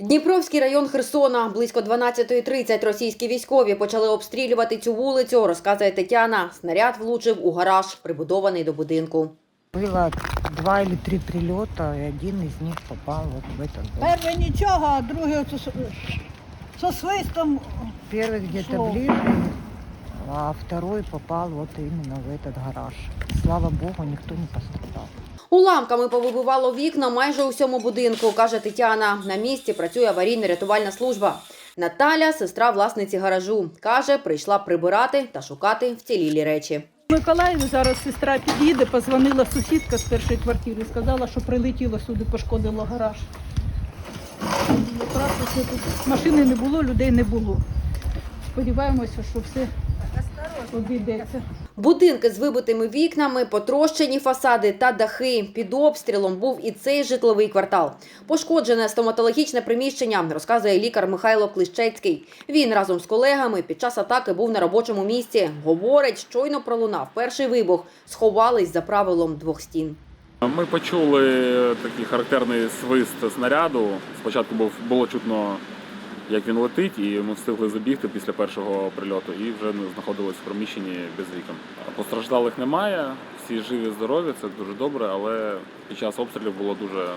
Дніпровський район Херсона. Близько 12.30 російські військові почали обстрілювати цю вулицю, розказує Тетяна. Снаряд влучив у гараж, прибудований до будинку. Было два или три прилета, и один из них попал вот в этот дом. Перше нічого, а друге оце со, со свистом. Первый где-то Шо? ближе, а второй попал вот именно в этот гараж. Слава богу, никто не пострадал. Уламками повибивало вікна майже у всьому будинку, каже Тетяна. На місці працює аварійно-рятувальна служба. Наталя, сестра власниці гаражу, каже, прийшла прибирати та шукати вцілілі речі. Миколаєві зараз сестра під'їде, позвонила сусідка з першої квартири, сказала, що прилетіло сюди, пошкодило гараж. Машини не було, людей не було. Сподіваємося, що все обійдеться. Будинки з вибитими вікнами, потрощені фасади та дахи. Під обстрілом був і цей житловий квартал. Пошкоджене стоматологічне приміщення, розказує лікар Михайло Клищецький. Він разом з колегами під час атаки був на робочому місці. Говорить, щойно пролунав перший вибух. Сховались за правилом двох стін. Ми почули такий характерний свист снаряду. Спочатку був було чутно, як він летить, і ми встигли забігти після першого прильоту і вже знаходились в приміщенні без вікон. Постраждалих немає, всі живі, здорові, це дуже добре, але під час обстрілів було дуже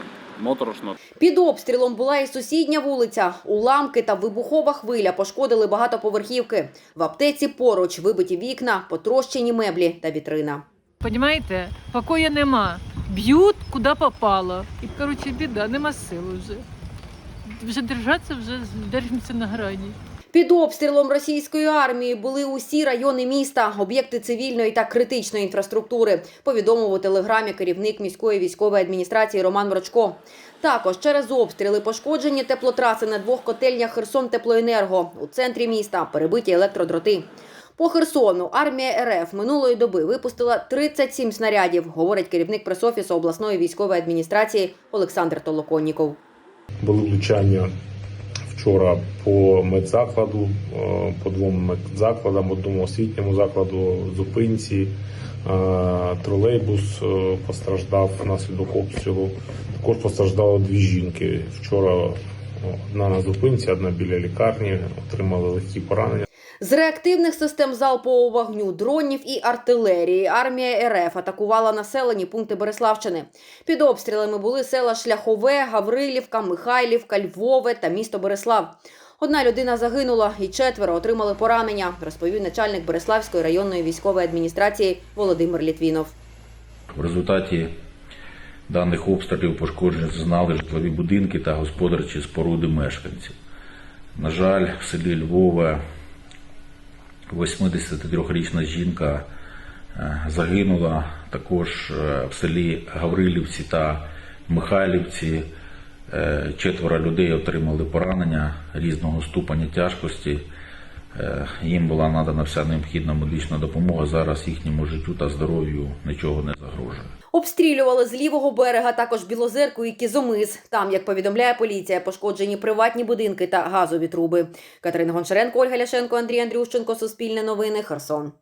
моторошно. Під обстрілом була і сусідня вулиця. Уламки та вибухова хвиля пошкодили багатоповерхівки. В аптеці поруч вибиті вікна, потрощені меблі та вітрина. Понімаєте? Покоя нема. Б'ють, куди попало. І, коротше, біда, нема сили вже. Вже держатися, вже держимося на грані. Під обстрілом російської армії були усі райони міста, об'єкти цивільної та критичної інфраструктури. Повідомив у телеграмі керівник міської військової адміністрації Роман Мрочко. Також через обстріли пошкоджені теплотраси на двох котельнях Херсон Теплоенерго у центрі міста, перебиті електродроти. По Херсону армія РФ минулої доби випустила 37 снарядів, говорить керівник пресофісу обласної військової адміністрації Олександр Толоконніков. Були влучання вчора по медзакладу, е, по двом медзакладам, одному освітньому закладу, зупинці. Е, Тролейбус е, постраждав внаслідок обстрілу. Також постраждало дві жінки. Вчора одна на зупинці, одна біля лікарні, отримали легкі поранення. З реактивних систем залпового вогню, дронів і артилерії армія РФ атакувала населені пункти Береславщини. Під обстрілами були села Шляхове, Гаврилівка, Михайлівка, Львове та місто Береслав. Одна людина загинула і четверо отримали поранення, розповів начальник Береславської районної військової адміністрації Володимир Літвінов. В результаті даних обстрілів пошкоджені зазнали житлові будинки та господарчі споруди мешканців. На жаль, в селі Львове 83-річна жінка е, загинула. Також е, в селі Гаврилівці та Михайлівці е, четверо людей отримали поранення різного ступеня тяжкості. Їм була надана вся необхідна медична допомога. Зараз їхньому життю та здоров'ю нічого не загрожує. Обстрілювали з лівого берега також Білозерку і Кізомис. Там, як повідомляє поліція, пошкоджені приватні будинки та газові труби. Катерина Гончаренко, Ольга Ляшенко, Андрій Андрющенко, Суспільне новини, Херсон.